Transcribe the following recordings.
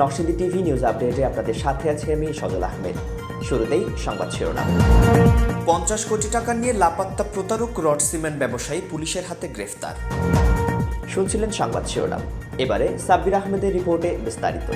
Narsingdi TV news আপডেটে আপনাদের সাথে আছি আমি সজল আহমেদ। শুরুতেই সংবাদ শিরোনাম। পঞ্চাশ কোটি টাকা নিয়ে লাপাত্তা প্রতারক রড সিমেন্ট ব্যবসায়ী পুলিশের হাতে গ্রেফতার। শুনছিলেন সংবাদ শিরোনাম। এবারে সাব্বির আহমেদের রিপোর্টে বিস্তারিত।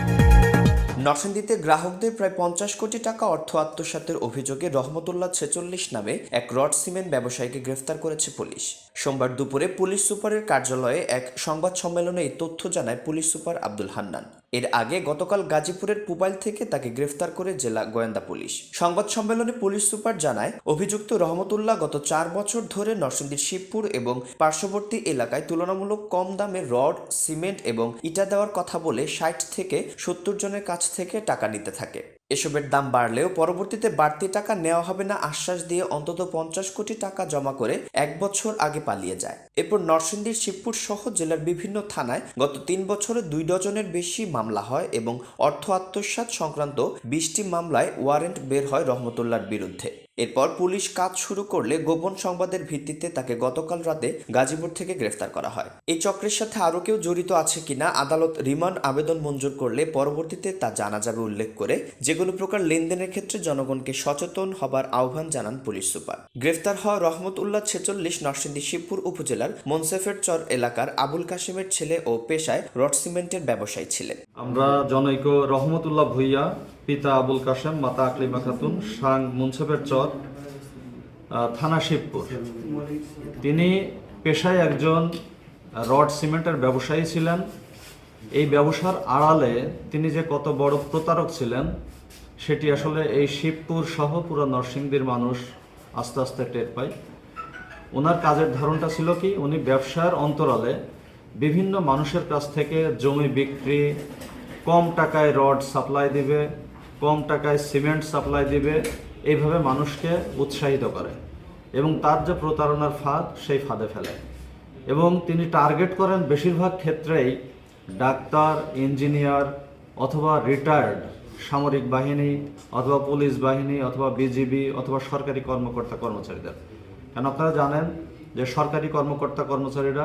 নরসিংদীতে গ্রাহকদের প্রায় পঞ্চাশ কোটি টাকা অর্থ আত্মসাতের অভিযোগে রহমতুল্লাহ ছেচল্লিশ নামে এক রড সিমেন্ট ব্যবসায়ীকে গ্রেফতার করেছে পুলিশ। সোমবার দুপুরে পুলিশ সুপারের কার্যালয়ে এক সংবাদ সম্মেলনে এই তথ্য জানায় পুলিশ সুপার আব্দুল হান্নান। এর আগে গতকাল গাজীপুরের পুবাইল থেকে তাকে গ্রেফতার করে জেলা গোয়েন্দা পুলিশ। সংবাদ সম্মেলনে পুলিশ সুপার জানায়, অভিযুক্ত রহমতুল্লাহ গত চার বছর ধরে নরসিংদীর শিবপুর এবং পার্শ্ববর্তী এলাকায় তুলনামূলক কম দামে রড, সিমেন্ট এবং ইটা দেওয়ার কথা বলে ষাট থেকে সত্তর জনের কাছ থেকে টাকা নিতে থাকে। এসবের দাম বাড়লেও পরবর্তীতে বাড়তি টাকা নেওয়া হবে না আশ্বাস দিয়ে অন্তত পঞ্চাশ কোটি টাকা জমা করে এক বছর আগে পালিয়ে যায়। এরপর নরসিংদীর শিবপুর সহ জেলার বিভিন্ন থানায় গত তিন বছরে দুই ডজনের বেশি মামলা হয় এবং অর্থ আত্মসাত সংক্রান্ত বিশটি মামলায় ওয়ারেন্ট বের হয় রহমতুল্লার বিরুদ্ধে। এরপর পুলিশ কাজ শুরু করলে গোপন সংবাদের ভিত্তিতে তাকে গতকাল রাতে গাজীপুর থেকে গ্রেফতার করা হয়। এই চক্রের সাথে আরও কেউ জড়িত আছে কিনা আদালত রিমান্ড আবেদন মঞ্জুর করলে পরবর্তীতে তা জানা যাবে উল্লেখ করে যেগুলো প্রকার লেনদেনের ক্ষেত্রে জনগণকে সচেতন হবার আহ্বান জানান পুলিশ সুপার। গ্রেফতার হওয়া রহমত উল্লাহ ছেচল্লিশ নরসিংদী শিবপুর উপজেলার মনসেফের চর এলাকার আবুল কাশিমের ছেলে ও পেশায় রড সিমেন্টের ব্যবসায়ী ছিলেন। আমরা জনৈক রহমতুল্লাহ ভুইয়া পিতা আবুল কাশেম, মাতা আকলিমা খাতুন সাং মুন্সেফের চর থানা শিবপুর। তিনি পেশায় একজন রড সিমেন্টের ব্যবসায়ী ছিলেন। এই ব্যবসার আড়ালে তিনি যে কত বড় প্রতারক ছিলেন, সেটি আসলে এই শিবপুর সহ পুরো নরসিংদীর মানুষ আস্তে আস্তে টের পায়। ওনার কাজের ধারণটা ছিল কি, উনি ব্যবসার অন্তরালে বিভিন্ন মানুষের কাছ থেকে জমি বিক্রি, কম টাকায় রড সাপ্লাই দিবে কম টাকায় সিমেন্ট সাপ্লাই দিবে, এইভাবে মানুষকে উৎসাহিত করে। এবং তার যে প্রতারণার ফাঁদ, সেই ফাঁদে ফেলে। এবং তিনি টার্গেট করেন বেশিরভাগ ক্ষেত্রেই ডাক্তার, ইঞ্জিনিয়ার অথবা রিটায়ার্ড সামরিক বাহিনী অথবা পুলিশ বাহিনী অথবা বিজিবি অথবা সরকারি কর্মকর্তা কর্মচারীদের। কেন আপনারা জানেন যে সরকারি কর্মকর্তা কর্মচারীরা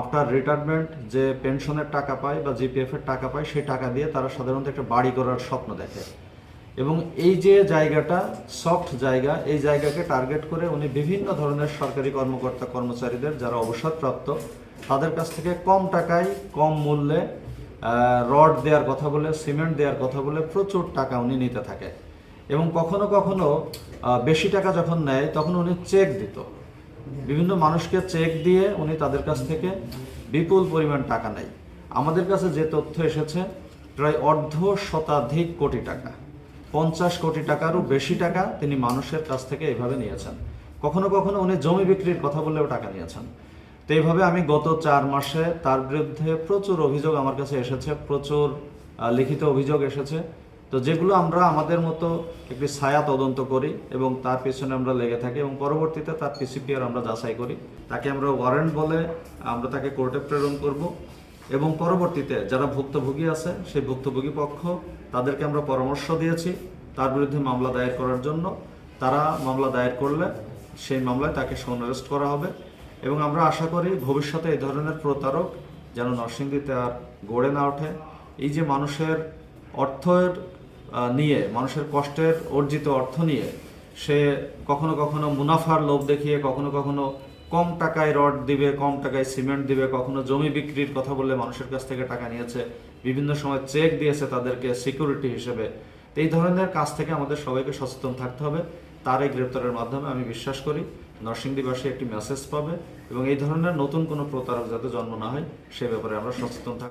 আফটার রিটায়ারমেন্ট যে পেনশনের টাকা পায় বা জিপিএফ এর টাকা পায়, সেই টাকা দিয়ে তারা সাধারণত একটা বাড়ি করার স্বপ্ন দেখে। এবং এই যে জায়গাটা সফট জায়গা, এই জায়গাকে টার্গেট করে উনি বিভিন্ন ধরনের সরকারি কর্মকর্তা, কর্মচারীদের যারা অবসরপ্রাপ্ত, তাদের কাছ থেকে কম টাকায়, কম মূল্যে রড দেওয়ার কথা বলে, সিমেন্ট দেওয়ার কথা বলে প্রচুর টাকা উনি নিতে থাকে। এবং কখনো কখনো বেশি টাকা যখন নেয়, তখন উনি চেক দিত। বিভিন্ন মানুষকে চেক দিয়ে উনি তাদের কাছ থেকে বিপুল পরিমাণ টাকা নেয়। আমাদের কাছে যে তথ্য এসেছে, প্রায় অর্ধ শতাধিক কোটি টাকা। পঞ্চাশ কোটি টাকারও বেশি টাকা তিনি মানুষের কাছ থেকে এভাবে নিয়েছেন। কখনো কখনো উনি জমি বিক্রির কথা বললেও টাকা নিয়েছেন। তো এইভাবে আমি গত চার মাসে তার বিরুদ্ধে প্রচুর অভিযোগ আমার কাছে এসেছে, প্রচুর লিখিত অভিযোগ এসেছে। তো যেগুলো আমরা আমাদের মতো একটি ছায়া তদন্ত করি এবং তার পেছনে আমরা লেগে থাকি এবং পরবর্তীতে তার পিসিপিআর আমরা যাচাই করি। তাকে আমরা ওয়ারেন্ট বলে আমরা তাকে কোর্টে প্রেরণ করব এবং পরবর্তীতে যারা ভুক্তভোগী আছে, সেই ভুক্তভোগী পক্ষ তাদেরকে আমরা পরামর্শ দিয়েছি তার বিরুদ্ধে মামলা দায়ের করার জন্য। তারা মামলা দায়ের করলে সেই মামলায় তাকে সন অ্যারেস্ট করা হবে এবং আমরা আশা করি ভবিষ্যতে এই ধরনের প্রতারক যেন নরসিংদীতে আর গড়ে না ওঠে। এই যে মানুষের অর্থের নিয়ে, মানুষের কষ্টের অর্জিত অর্থ নিয়ে, সে কখনো কখনো মুনাফার লোভ দেখিয়ে, কখনো কখনো কম টাকায় রড দিবে, কম টাকায় সিমেন্ট দিবে, কখনো জমি বিক্রির কথা বলে মানুষের কাছ থেকে টাকা নিয়েছে, বিভিন্ন সময় চেক দিয়েছে তাদেরকে সিকিউরিটি হিসেবে। তো এই ধরনের কাজ থেকে আমাদের সবাইকে সচেতন থাকতে হবে। তার এই গ্রেপ্তারের মাধ্যমে আমি বিশ্বাস করি নরসিংদীবাসী একটি মেসেজ পাবে এবং এই ধরনের নতুন কোনো প্রতারক যাতে জন্ম না হয়, সে ব্যাপারে আমরা সচেতন থাকব।